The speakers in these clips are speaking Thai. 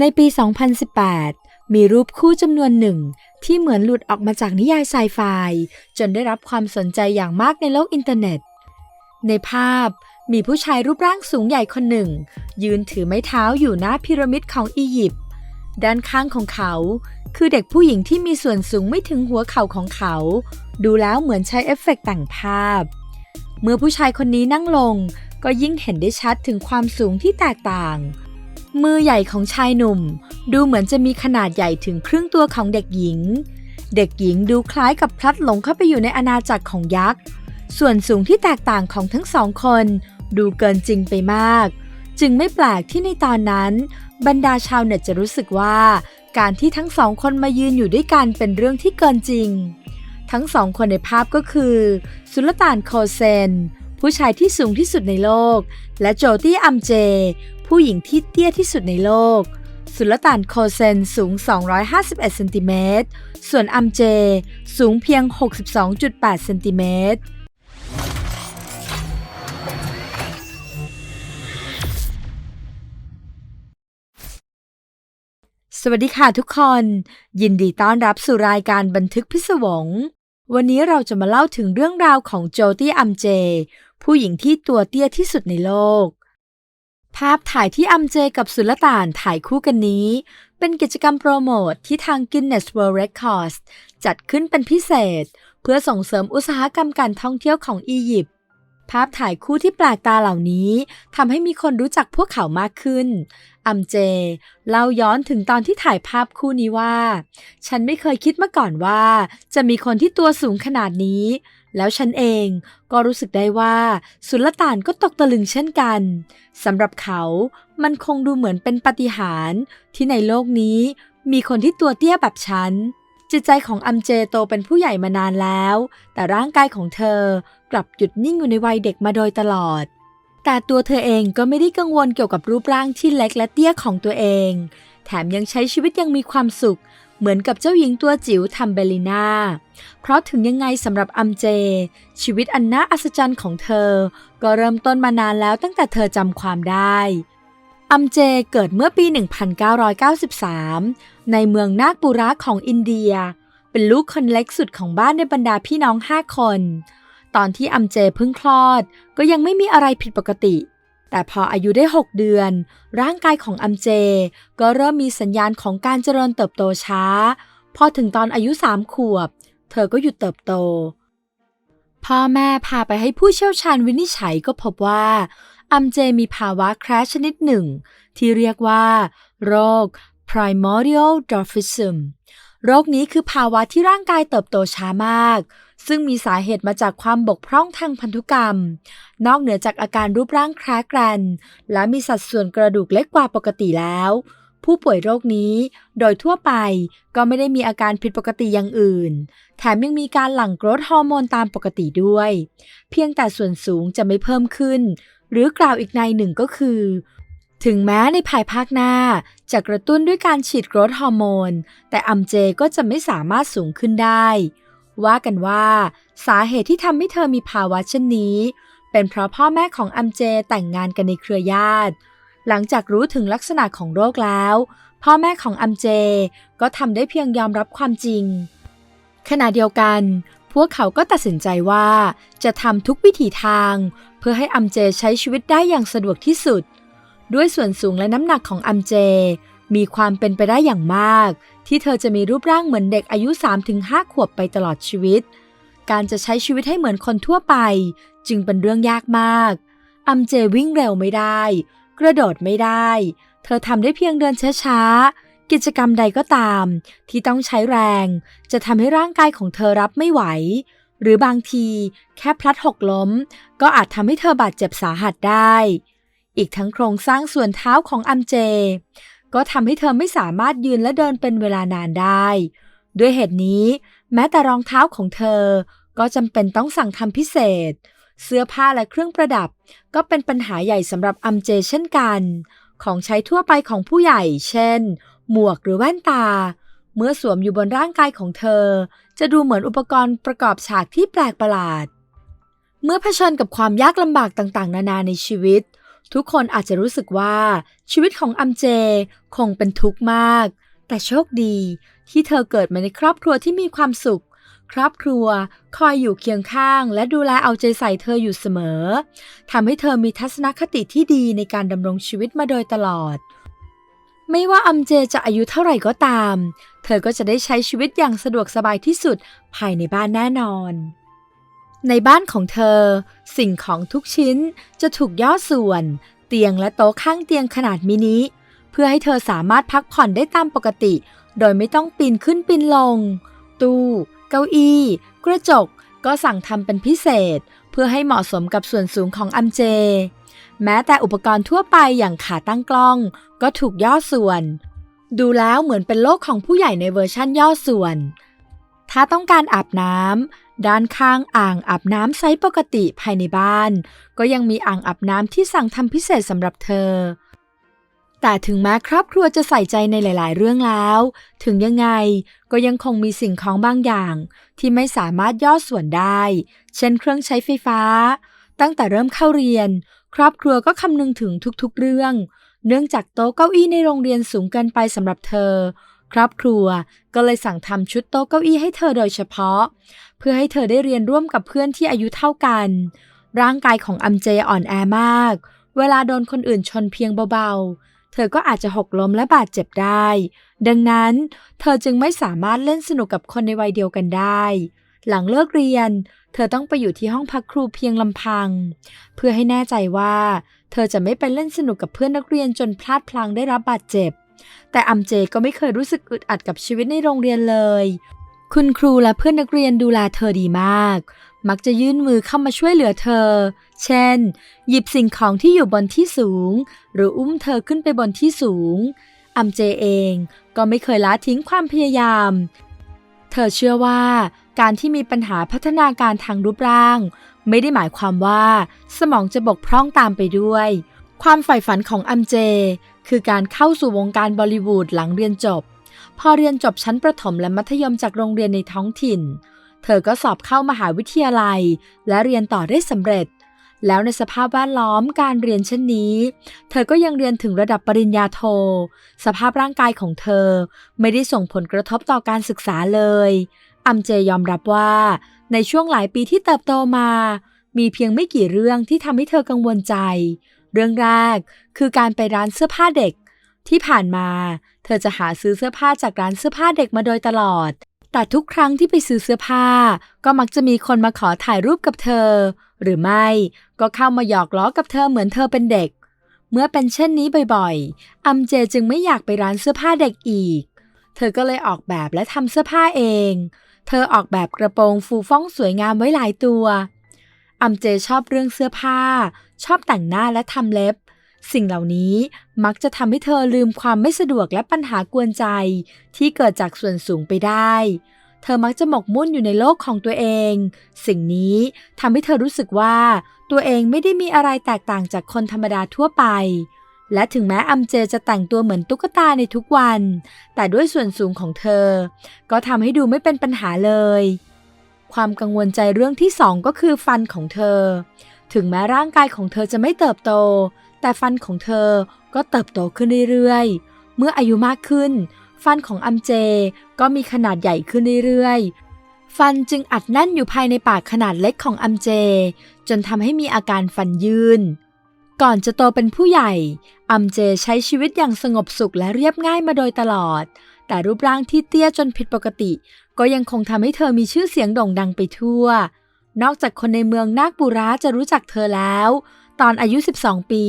ในปี 2018 มีรูปคู่จำนวนหนึ่ง ที่เหมือนหลุดออกมาจากนิยายไซไฟจนได้รับความสนใจอย่างมากในโลกอินเทอร์เน็ต ในภาพมีผู้ชายรูปร่างสูงใหญ่คนหนึ่ง ยืนถือไม้เท้าอยู่หน้าพีระมิดของอียิปต์ด้านข้างของเขา คือเด็กผู้หญิงที่มีส่วนสูงไม่ถึงหัวเข่าของเขา ดูแล้วเหมือนใช้เอฟเฟกต์แต่งภาพ เมื่อผู้ชายคนนี้นั่งลง ก็ยิ่งเห็นได้ชัดถึงความสูงที่แตกต่าง มือใหญ่ของชายหนุ่ม ดูเหมือนจะมีขนาดใหญ่ถึงครึ่งตัวของเด็กหญิง เด็กหญิงดูคล้ายกับพลัดหลงเข้าไปอยู่ในอาณาจักรของยักษ์ ส่วนสูงที่แตกต่างของทั้งสองคน ดูเกินจริงไปมาก จึงไม่แปลกที่ในตอนนั้น บรรดาชาวเน็ตจะรู้สึกว่า การที่ทั้งสองคนมายืนอยู่ด้วยกันเป็นเรื่องที่เกินจริง ทั้งสองคนในภาพก็คือ สุลต่านโคเซน ผู้ชายที่สูงที่สุดในโลก และโจตี้อัมเจ ผู้หญิงที่เตี้ยที่สุดในโลก สุลต่านโคเซนสูง 251เซนติเมตร ส่วนอัมเจ สูงเพียง 62.8เซนติเมตรสวัสดีค่ะทุกคน ยินดีต้อนรับสู่รายการบันทึกพิศวง วันนี้เราจะมาเล่าถึงเรื่องราวของโจตี้อัมเจ ผู้หญิงที่ตัวเตี้ยที่สุดในโลก ภาพถ่ายที่อัมเจกับสุลต่านถ่ายคู่กันนี้ เป็นกิจกรรมโปรโมทที่ทาง Guinness World Records จัดขึ้นเป็นพิเศษ เพื่อส่งเสริมอุตสาหกรรมการท่องเที่ยวของอียิปต์ภาพถ่ายคู่ที่แปลกตาเหล่านี้ทำให้มีคนรู้จักพวกเขามากขึ้น อัมเจเล่าย้อนถึงตอนที่ถ่ายภาพคู่นี้ว่า ฉันไม่เคยคิดมาก่อนว่า จะมีคนที่ตัวสูงขนาดนี้ แล้วฉันเองก็รู้สึกได้ว่าสุลต่านก็ตกตะลึงเช่นกันสำหรับเขามันคงดูเหมือนเป็นปาฏิหาริย์ที่ในโลกนี้มีคนที่ตัวเตี้ยแบบฉัน จิตใจของอัมเจโตเป็นผู้ใหญ่มานานแล้ว แต่ร่างกายของเธอกลับหยุดนิ่งอยู่ในวัยเด็กมาโดยตลอด แต่ตัวเธอเองก็ไม่ได้กังวลเกี่ยวกับรูปร่างที่เล็กและเตี้ยของตัวเอง แถมยังใช้ชีวิตยังมีความสุข เหมือนกับเจ้าหญิงตัวจิ๋วทัมเบลิน่า เพราะถึงยังไงสำหรับอัมเจ ชีวิตอันน่าอัศจรรย์ของเธอ ก็เริ่มต้นมานานแล้วตั้งแต่เธอจำความได้ อัมเจเกิดเมื่อปี 1993 ในเมืองนาคบุระของอินเดีย เป็นลูกคนเล็กสุดของบ้านในบรรดาพี่น้องห้าคน ตอนที่อัมเจเพิ่งคลอด ก็ยังไม่มีอะไรผิดปกติ แต่พออายุได้ 6 เดือน ร่างกายของอัมเจ ก็เริ่มมีสัญญาณของการเจริญเติบโตช้า พอถึงตอนอายุ 3 ขวบ เธอก็หยุดเติบโต พ่อแม่พาไปให้ผู้เชี่ยวชาญวินิจฉัยก็พบว่าอัมเจมีภาวะแคร์ชนิดหนึ่ง ที่เรียกว่า โรค primordial dwarfism โรคนี้คือภาวะที่ร่างกายเติบโตช้ามาก ซึ่งมีสาเหตุมาจากความบกพร่องทางพันธุกรรม นอกเหนือจากอาการรูปร่างแคร์แกรนและมีสัดส่วนกระดูกเล็กกว่าปกติแล้ว ผู้ป่วยโรคนี้ โดยทั่วไปก็ไม่ได้มีอาการผิดปกติอย่างอื่น แถมยังมีการหลั่งโกรทฮอร์โมนตามปกติด้วย เพียงแต่ส่วนสูงจะไม่เพิ่มขึ้น หรือกล่าวอีกในหนึ่งก็คือถึงแม้ในภายภาคหน้าจะกระตุ้นด้วยการฉีดโกรทฮอร์โมน แต่อัมเจก็จะไม่สามารถสูงขึ้นได้ ว่ากันว่าสาเหตุที่ทำให้เธอมีภาวะเช่นนี้ เป็นเพราะพ่อแม่ของอัมเจแต่งงานกันในเครือญาติ หลังจากรู้ถึงลักษณะของโรคแล้ว พ่อแม่ของอัมเจก็ทำได้เพียงยอมรับความจริง ขณะเดียวกัน พวกเขาก็ตัดสินใจว่าจะทำทุกวิถีทาง เพื่อให้อัมเจใช้ชีวิตได้อย่างสะดวกที่สุด ด้วยส่วนสูงและน้ำหนักของอัมเจ มีความเป็นไปได้อย่างมาก ที่เธอจะมีรูปร่างเหมือนเด็กอายุ 3-5 ขวบไปตลอดชีวิต การจะใช้ชีวิตให้เหมือนคนทั่วไป จึงเป็นเรื่องยากมาก อัมเจวิ่งเร็วไม่ได้ กระโดดไม่ได้ เธอทำได้เพียงเดินช้าๆ กิจกรรมใดก็ตาม ที่ต้องใช้แรง จะทำให้ร่างกายของเธอรับไม่ไหว หรือบางทีแค่พลัดหกล้ม ก็อาจทำให้เธอบาดเจ็บสาหัสได้อีกทั้งโครงสร้างส่วนเท้าของอัมเจ ก็ทำให้เธอไม่สามารถยืนและเดินเป็นเวลานานได้ ด้วยเหตุนี้ แม้แต่รองเท้าของเธอ ก็จำเป็นต้องสั่งทำพิเศษ เสื้อผ้าและเครื่องประดับ ก็เป็นปัญหาใหญ่สำหรับอัมเจเช่นกัน ของใช้ทั่วไปของผู้ใหญ่ เช่น หมวกหรือแว่นตา เมื่อสวมอยู่บนร่างกายของเธอ จะดูเหมือนอุปกรณ์ประกอบฉากที่แปลกประหลาด เมื่อเผชิญกับความยากลำบากต่างๆ นานาในชีวิต ทุกคนอาจจะรู้สึกว่าชีวิตของอัมเจคงเป็นทุกข์มาก แต่โชคดีที่เธอเกิดมาในครอบครัวที่มีความสุข ครอบครัวคอยอยู่เคียงข้าง และดูแลเอาใจใส่เธออยู่เสมอทำให้เธอมีทัศนคติที่ดีในการดำรงชีวิตมาโดยตลอด ไม่ว่าอัมเจจะอายุเท่าไหร่ก็ตาม เธอก็จะได้ใช้ชีวิตอย่างสะดวกสบายที่สุดภายในบ้านแน่นอน ในบ้านของเธอ สิ่งของทุกชิ้นจะถูกย่อส่วน เตียงและโต๊ะข้างเตียงขนาดมินิ เพื่อให้เธอสามารถพักผ่อนได้ตามปกติ โดยไม่ต้องปีนขึ้นปีนลง ตู้ เก้าอี้ กระจกก็สั่งทำเป็นพิเศษ เพื่อให้เหมาะสมกับส่วนสูงของอัมเจ แม้แต่อุปกรณ์ทั่วไปอย่างขาตั้งกล้อง ก็ถูกย่อส่วน ดูแล้วเหมือนเป็นโลกของผู้ใหญ่ในเวอร์ชั่นย่อส่วน ถ้าต้องการอาบน้ำด้านข้างอ่างอาบน้ำไซส์ปกติภายในบ้าน ก็ยังมีอ่างอาบน้ำที่สั่งทำพิเศษสำหรับเธอ แต่ถึงแม้ครอบครัวจะใส่ใจในหลาย ๆ เรื่องแล้ว ถึงยังไงก็ยังคงมีสิ่งของบางอย่าง ที่ไม่สามารถย่อส่วนได้ เช่นเครื่องใช้ไฟฟ้า ตั้งแต่เริ่มเข้าเรียน ครอบครัวก็คำนึงถึงทุก ๆ เรื่อง เนื่องจากโต๊ะเก้าอี้ในโรงเรียนสูงเกินไปสำหรับเธอ ครอบครัวก็เลยสั่งทำชุดโต๊ะเก้าอี้ให้เธอโดยเฉพาะ เพื่อให้เธอได้เรียนร่วมกับเพื่อนที่อายุเท่ากัน ร่างกายของอัมเจอ่อนแอมาก เวลาโดนคนอื่นชนเพียงเบาๆ เธอก็อาจจะหกล้มและบาดเจ็บได้ ดังนั้น เธอจึงไม่สามารถเล่นสนุกกับคนในวัยเดียวกันได้ หลังเลิกเรียน เธอต้องไปอยู่ที่ห้องพักครูเพียงลำพัง เพื่อให้แน่ใจว่า เธอจะไม่ไปเล่นสนุกกับเพื่อนนักเรียนจนพลาดพลั้งได้รับบาดเจ็บ แต่อัมเจก็ไม่เคยรู้สึกอึดอัดกับชีวิตในโรงเรียนเลย คุณครูและเพื่อนนักเรียนดูแลเธอดีมาก มักจะยื่นมือเข้ามาช่วยเหลือเธอ เช่น หยิบสิ่งของที่อยู่บนที่สูง หรืออุ้มเธอขึ้นไปบนที่สูง อัมเจเองก็ไม่เคยละทิ้งความพยายาม เธอเชื่อว่าการที่มีปัญหาพัฒนาการทางรูปร่าง ไม่ได้หมายความว่า สมองจะบกพร่องตามไปด้วย ความใฝ่ฝันของอัมเจ คือการเข้าสู่วงการบอลิวูดหลังเรียนจบ พอเรียนจบชั้นประถมและมัธยมจากโรงเรียนในท้องถิ่น เธอก็สอบเข้ามหาวิทยาลัย และเรียนต่อได้สำเร็จ แล้วในสภาพแวดล้อมการเรียนเช่นนี้ เธอก็ยังเรียนถึงระดับปริญญาโท สภาพร่างกายของเธอ ไม่ได้ส่งผลกระทบต่อการศึกษาเลยอัมเจยอมรับว่า ในช่วงหลายปีที่เติบโตมา มีเพียงไม่กี่เรื่องที่ทำให้เธอกังวลใจ เรื่องแรกคือการไปร้านเสื้อผ้าเด็ก ที่ผ่านมา เธอจะหาซื้อเสื้อผ้าจากร้านเสื้อผ้าเด็กมาโดยตลอด แต่ทุกครั้งที่ไปซื้อเสื้อผ้า ก็มักจะมีคนมาขอถ่ายรูปกับเธอ หรือไม่ก็เข้ามาหยอกล้อกับเธอเหมือนเธอเป็นเด็ก เมื่อเป็นเช่นนี้บ่อยๆ อัมเจจึงไม่อยากไปร้านเสื้อผ้าเด็กอีก เธอก็เลยออกแบบและทำเสื้อผ้าเอง เธอออกแบบกระโปรงฟูฟ่องสวยงามไว้หลายตัว อัมเจชอบเรื่องเสื้อผ้า ชอบแต่งหน้าและทำเล็บ สิ่งเหล่านี้มักจะทำให้เธอลืมความไม่สะดวกและปัญหากวนใจ ที่เกิดจากส่วนสูงไปได้ เธอมักจะหมกมุ่นอยู่ในโลกของตัวเอง สิ่งนี้ทำให้เธอรู้สึกว่า ตัวเองไม่ได้มีอะไรแตกต่างจากคนธรรมดาทั่วไปและถึงแม้อัมเจจะแต่งตัวเหมือนตุ๊กตาในทุกวัน แต่ด้วยส่วนสูงของเธอ ก็ทำให้ดูไม่เป็นปัญหาเลย ความกังวลใจเรื่องที่สองก็คือฟันของเธอ ถึงแม้ร่างกายของเธอจะไม่เติบโต แต่ฟันของเธอก็เติบโตขึ้นเรื่อยๆ เมื่ออายุมากขึ้น ฟันของอัมเจก็มีขนาดใหญ่ขึ้นเรื่อยๆ ฟันจึงอัดแน่นอยู่ภายในปากขนาดเล็กของอัมเจ จนทำให้มีอาการฟันยืนก่อนจะโตเป็นผู้ใหญ่ อัมเจใช้ชีวิตอย่างสงบสุขและเรียบง่ายมาโดยตลอด แต่รูปร่างที่เตี้ยจนผิดปกติ ก็ยังคงทำให้เธอมีชื่อเสียงโด่งดังไปทั่ว นอกจากคนในเมืองนาคบุราจะรู้จักเธอแล้ว ตอนอายุ 12 ปี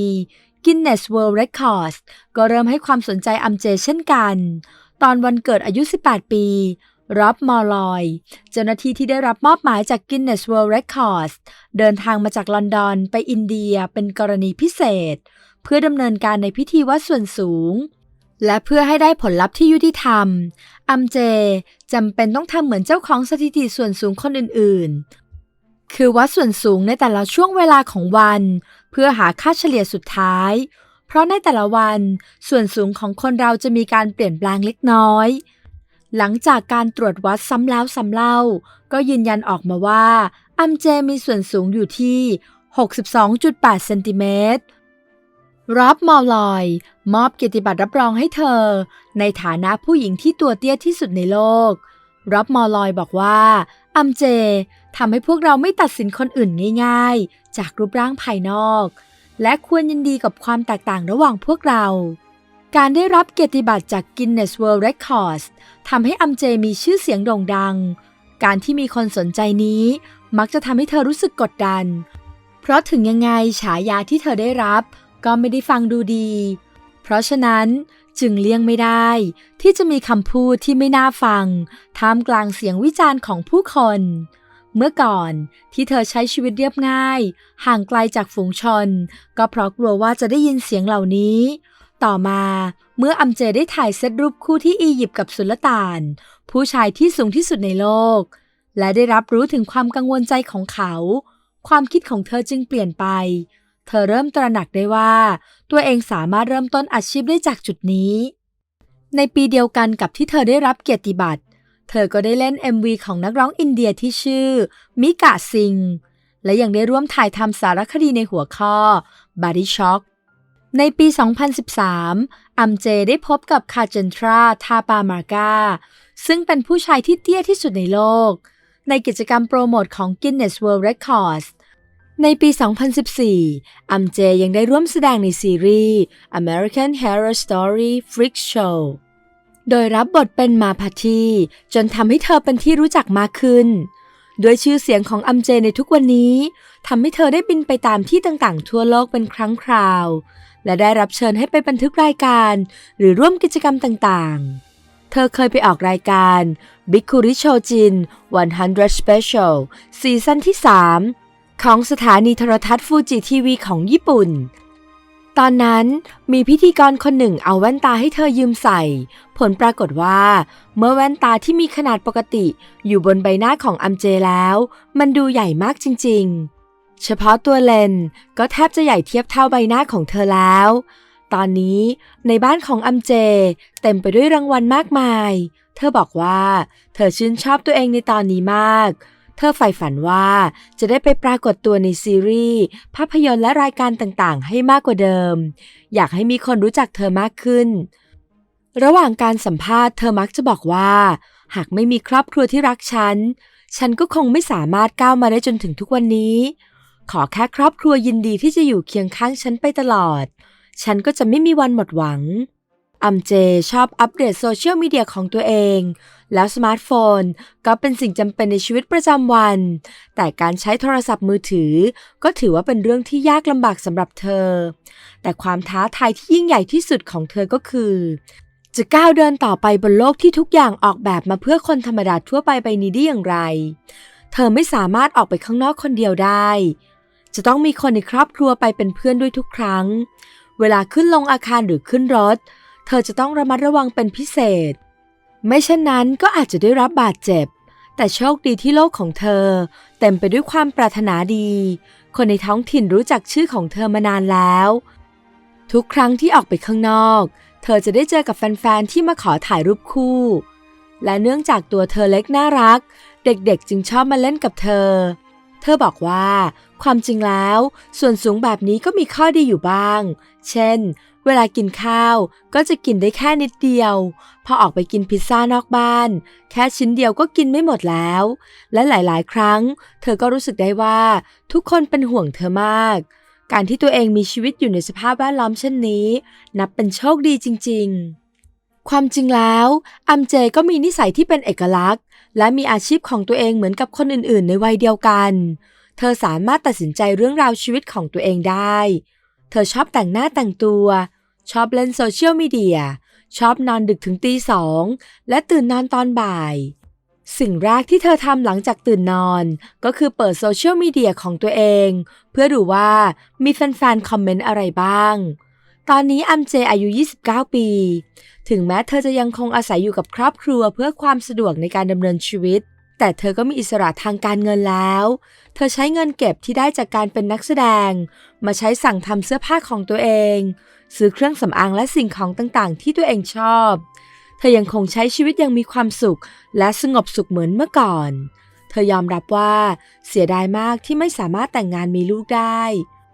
Guinness World Records ก็เริ่มให้ความสนใจอัมเจเช่นกัน ตอนวันเกิดอายุ 18 ปีร็อบมอลลอย เจ้าหน้าที่ที่ได้รับมอบหมายจาก Guinness World Records เดินทางมาจากลอนดอนไปอินเดียเป็นกรณีพิเศษ เพื่อดำเนินการในพิธีวัดส่วนสูง และเพื่อให้ได้ผลลัพธ์ที่ยุติธรรม อัมเจจำเป็นต้องทำเหมือนเจ้าของสถิติส่วนสูงคนอื่นๆ คือวัดส่วนสูงในแต่ละช่วงเวลาของวัน เพื่อหาค่าเฉลี่ยสุดท้าย เพราะในแต่ละวัน ส่วนสูงของคนเราจะมีการเปลี่ยนแปลงเล็กน้อย หลังจากการตรวจวัดซ้ำแล้วซ้ำเล่า ก็ยืนยันออกมาว่า อัมเจมีส่วนสูงอยู่ที่ 62.8 เซนติเมตร ร็อบมอลลอย มอบเกียรติบัตรรับรองให้เธอ ในฐานะผู้หญิงที่ตัวเตี้ยที่สุดในโลกร็อบมอลลอยบอกว่าอัมเจทำให้พวกเราไม่ตัดสินคนอื่นง่าย ๆ จากรูปร่างภายนอก และควรยินดีกับความแตกต่างระหว่างพวกเรา การได้รับเกียรติบัตรจาก Guinness World Records ทำให้อัมเจมีชื่อเสียงโด่งดัง การที่มีคนสนใจนี้ มักจะทำให้เธอรู้สึกกดดัน เพราะถึงยังไงฉายาที่เธอได้รับ ก็ไม่ได้ฟังดูดี เพราะฉะนั้นจึงเลี่ยงไม่ได้ ที่จะมีคำพูดที่ไม่น่าฟังท่ามกลางเสียงวิจารณ์ของผู้คน เมื่อก่อนที่เธอใช้ชีวิตเรียบง่าย ห่างไกลจากฝูงชน ก็เพราะกลัวว่าจะได้ยินเสียงเหล่านี้ ต่อมาเมื่ออัมเจได้ถ่ายเซตรูปคู่ที่อียิปต์กับสุลต่าน ผู้ชายที่สูงที่สุดในโลก และได้รับรู้ถึงความกังวลใจของเขา ความคิดของเธอจึงเปลี่ยนไป เธอเริ่มตระหนักได้ว่า ตัวเองสามารถเริ่มต้นอาชีพได้จากจุดนี้ ในปีเดียวกันกับที่เธอได้รับเกียรติบัตร เธอก็ได้เล่น MV ของนักร้องอินเดียที่ชื่อ มิกะซิง และยังได้ร่วมถ่ายทำสารคดีในหัวข้อ Body Shock ในปี 2013 อัมเจได้พบกับคาเจนทรา ทาปามาร์กาซึ่งเป็นผู้ชายที่เตี้ยที่สุดในโลก ในกิจกรรมโปรโมทของ Guinness World Records ในปี 2014 อัมเจยังได้ร่วมแสดงในซีรีส์ American Horror Story Freak Show โดยรับบทเป็นมาพาทีจนทำให้เธอเป็นที่รู้จักมากขึ้น ด้วยชื่อเสียงของอัมเจในทุกวันนี้ทำให้เธอได้บินไปตามที่ต่างๆ ทั่วโลกเป็นครั้งคราว และได้รับเชิญให้ไปบันทึกรายการ หรือร่วมกิจกรรมต่างๆ เธอเคยไปออกรายการ Big k u r i s h o j i n 100 Special ซีซั่นที่ 3 ของสถานีโทรทัศน์ฟูจิทีวีของญี่ปุ่น ตอนนั้นมีพิธีกรคนหนึ่งเอาแว่นตาให้เธอยืมใส่ ผลปรากฏว่า เมื่อแว่นตาที่มีขนาดปกติอยู่บนใบหน้าของอัมเจแล้ว มันดูใหญ่มากจริง ๆ เฉพาะตัวเลนก็แทบจะใหญ่เทียบเท่าใบหน้าของเธอแล้ว ตอนนี้ในบ้านของอัมเจ เต็มไปด้วยรางวัลมากมาย เธอบอกว่า เธอชื่นชอบตัวเองในตอนนี้มากเธอใฝ่ฝันว่าจะได้ไปปรากฏตัวในซีรีส์ ภาพยนตร์และรายการต่างๆ ให้มากกว่าเดิม อยากให้มีคนรู้จักเธอมากขึ้น ระหว่างการสัมภาษณ์เธอมักจะบอกว่า หากไม่มีครอบครัวที่รักฉัน ฉันก็คงไม่สามารถก้าวมาได้จนถึงทุกวันนี้ ขอแค่ครอบครัวยินดีที่จะอยู่เคียงข้างฉันไปตลอด ฉันก็จะไม่มีวันหมดหวัง อัมเจชอบอัปเดตโซเชียลมีเดียของตัวเอง แล้วสมาร์ทโฟนก็เป็นสิ่งจำเป็นในชีวิตประจำวัน แต่การใช้โทรศัพท์มือถือ ก็ถือว่าเป็นเรื่องที่ยากลำบากสำหรับเธอ แต่ความท้าทายที่ยิ่งใหญ่ที่สุดของเธอก็คือ จะก้าวเดินต่อไปบนโลกที่ทุกอย่างออกแบบมาเพื่อคนธรรมดาทั่วไปใบนี้ได้อย่างไร เธอไม่สามารถออกไปข้างนอกคนเดียวได้ จะต้องมีคนในครอบครัวไปเป็นเพื่อนด้วยทุกครั้ง เวลาขึ้นลงอาคารหรือขึ้นรถ เธอจะต้องระมัดระวังเป็นพิเศษ ไม่เช่นนั้นก็อาจจะได้รับบาดเจ็บ แต่โชคดีที่โลกของเธอ เต็มไปด้วยความปรารถนาดี คนในท้องถิ่นรู้จักชื่อของเธอมานานแล้ว ทุกครั้งที่ออกไปข้างนอก เธอจะได้เจอกับแฟนๆที่มาขอถ่ายรูปคู่ และเนื่องจากตัวเธอเล็กน่ารัก เด็กๆ จึงชอบมาเล่นกับเธอ เธอบอกว่าความจริงแล้ว ส่วนสูงแบบนี้ก็มีข้อดีอยู่บ้าง เช่น เวลากินข้าวก็จะกินได้แค่นิดเดียว พอออกไปกินพิซซ่านอกบ้าน แค่ชิ้นเดียวก็กินไม่หมดแล้ว และหลายๆ ครั้ง เธอก็รู้สึกได้ว่าทุกคนเป็นห่วงเธอมาก การที่ตัวเองมีชีวิตอยู่ในสภาพแวดล้อมเช่นนี้ นับเป็นโชคดีจริง ๆความจริงแล้วอัมเจก็มีนิสัยที่เป็นเอกลักษณ์ และมีอาชีพของตัวเองเหมือนกับคนอื่นๆ ในวัยเดียวกัน เธอสามารถตัดสินใจเรื่องราวชีวิตของตัวเองได้ เธอชอบแต่งหน้าแต่งตัว ชอบเล่นโซเชียลมีเดีย ชอบนอนดึกถึงตีสอง และตื่นนอนตอนบ่าย สิ่งแรกที่เธอทำหลังจากตื่นนอน ก็คือเปิดโซเชียลมีเดียของตัวเอง เพื่อดูว่ามีแฟนๆ คอมเมนต์อะไรบ้าง ตอนนี้อัมเจอายุ 29 ปี ถึงแม้เธอจะยังคงอาศัยอยู่กับครอบครัวเพื่อความสะดวกในการดำเนินชีวิต แต่เธอก็มีอิสระทางการเงินแล้ว เธอใช้เงินเก็บที่ได้จากการเป็นนักแสดง มาใช้สั่งทำเสื้อผ้าของตัวเอง ซื้อเครื่องสำอางและสิ่งของต่างๆ ที่ตัวเองชอบ เธอยังคงใช้ชีวิตอยังมีความสุข และสงบสุขเหมือนเมื่อก่อน เธอยอมรับว่าเสียดายมากที่ไม่สามารถแต่งงานมีลูกได้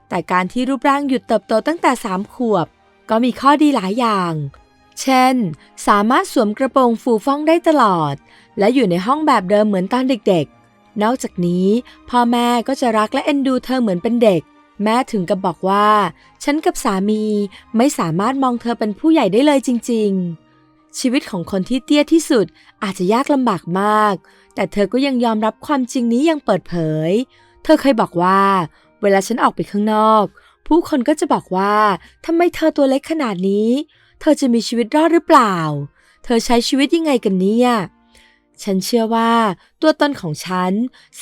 แต่การที่รูปร่างหยุดเติบโตตั้งแต่ 3 ขวบ ก็มีข้อดีหลายอย่าง เช่น สามารถสวมกระโปรงฟูฟ่องได้ตลอด และอยู่ในห้องแบบเดิมเหมือนตอนเด็กๆ นอกจากนี้ พ่อแม่ก็จะรักและเอ็นดูเธอเหมือนเป็นเด็ก แม่ถึงกับบอกว่า ฉันกับสามีไม่สามารถมองเธอเป็นผู้ใหญ่ได้เลยจริง ๆ ชีวิตของคนที่เตี้ยที่สุดอาจจะยากลำบากมาก แต่เธอก็ยังยอมรับความจริงนี้อย่างเปิดเผย เธอเคยบอกว่า เวลาฉันออกไปข้างนอก ผู้คนก็จะบอกว่าทำไมเธอตัวเล็กขนาดนี้ เธอจะมีชีวิตรอดหรือเปล่า เธอใช้ชีวิตยังไงกันเนี่ย ฉันเชื่อว่าตัวตนของฉัน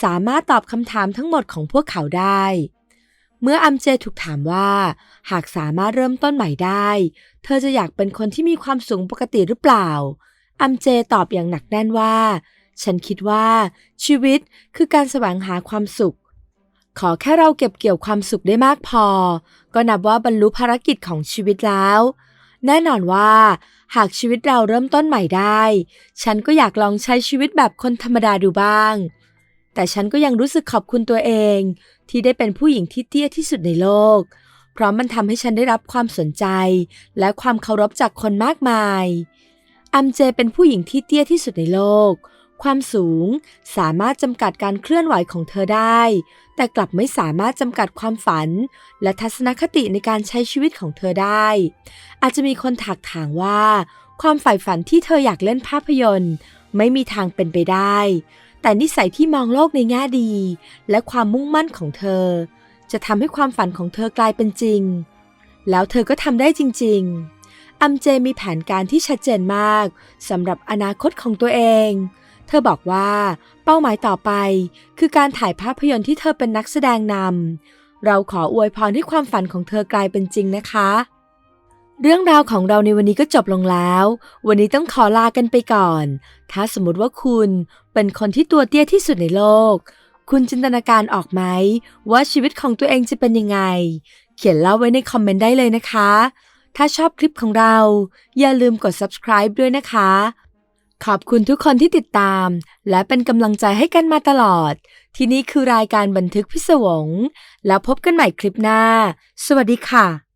สามารถตอบคำถามทั้งหมดของพวกเขาได้ เมื่ออัมเจถูกถามว่า หากสามารถเริ่มต้นใหม่ได้ เธอจะอยากเป็นคนที่มีความสูงปกติหรือเปล่า อัมเจตอบอย่างหนักแน่นว่า ฉันคิดว่า ชีวิตคือการแสวงหาความสุขขอแค่เราเก็บเกี่ยวความสุขได้มากพอ ก็นับว่าบรรลุภารกิจของชีวิตแล้ว แน่นอนว่า หากชีวิตเราเริ่มต้นใหม่ได้ ฉันก็อยากลองใช้ชีวิตแบบคนธรรมดาดูบ้าง แต่ฉันก็ยังรู้สึกขอบคุณตัวเอง ที่ได้เป็นผู้หญิงที่เตี้ยที่สุดในโลก เพราะมันทำให้ฉันได้รับความสนใจ และความเคารพจากคนมากมายอัมเจเป็นผู้หญิงที่เตี้ยที่สุดในโลก ความสูงสามารถจำกัดการเคลื่อนไหวของเธอได้ แต่กลับไม่สามารถจำกัดความฝัน และทัศนคติในการใช้ชีวิตของเธอได้ อาจจะมีคนถักถางว่า ความใฝ่ฝันที่เธออยากเล่นภาพยนตร์ ไม่มีทางเป็นไปได้ แต่นิสัยที่มองโลกในแง่ดี และความมุ่งมั่นของเธอ จะทำให้ความฝันของเธอกลายเป็นจริง แล้วเธอก็ทำได้จริง ๆอัมเจมีแผนการที่ชัดเจนมากสำหรับอนาคตของตัวเอง เธอบอกว่าเป้าหมายต่อไป คือการถ่ายภาพยนตร์ที่เธอเป็นนักแสดงนำเราขออวยพรให้ความฝันของเธอกลายเป็นจริงนะคะ เรื่องราวของเราในวันนี้ก็จบลงแล้ว วันนี้ต้องขอลากันไปก่อน ถ้าสมมติว่าคุณเป็นคนที่ตัวเตี้ยที่สุดในโลก คุณจินตนาการออกไหม ว่าชีวิตของตัวเองจะเป็นยังไง เขียนเล่าไว้ในคอมเมนต์ได้เลยนะคะ ถ้าชอบคลิปของเรา อย่าลืมกด subscribe ด้วยนะคะ ขอบคุณทุกคนที่ติดตาม และเป็นกำลังใจให้กันมาตลอด ที่นี่คือรายการบันทึกพิศวง แล้วพบกันใหม่คลิปหน้า สวัสดีค่ะ